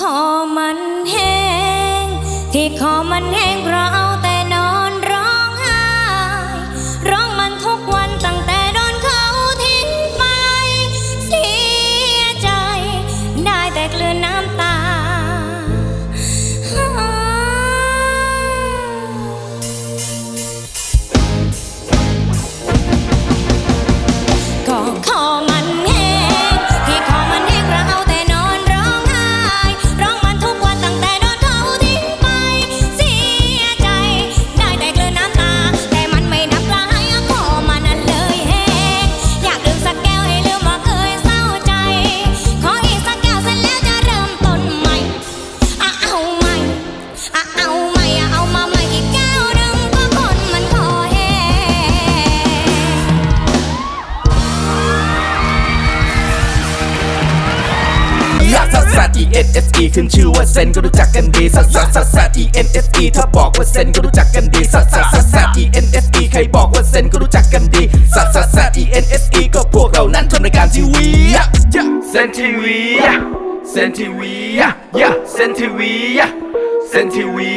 คอมันแห้งที่คอมันแห้งเพราะเอา งลักซัสซัส E N S E ขึ้นชื่อว่าเซนก็รู้จักกันดีซัสซัสซัสซัส E N S E ถ้าบอกว่าเซนก็รู้จักกันดีซัสซัสซัสซัส E N S E ใครบอกว่าเซนก็รู้จักกันดีซัสซัสซัส E N S E ก็พวกเรานั้นทำรายการทีวีเซนทีวีเซนทีวีเซนทีวีเซนทีวี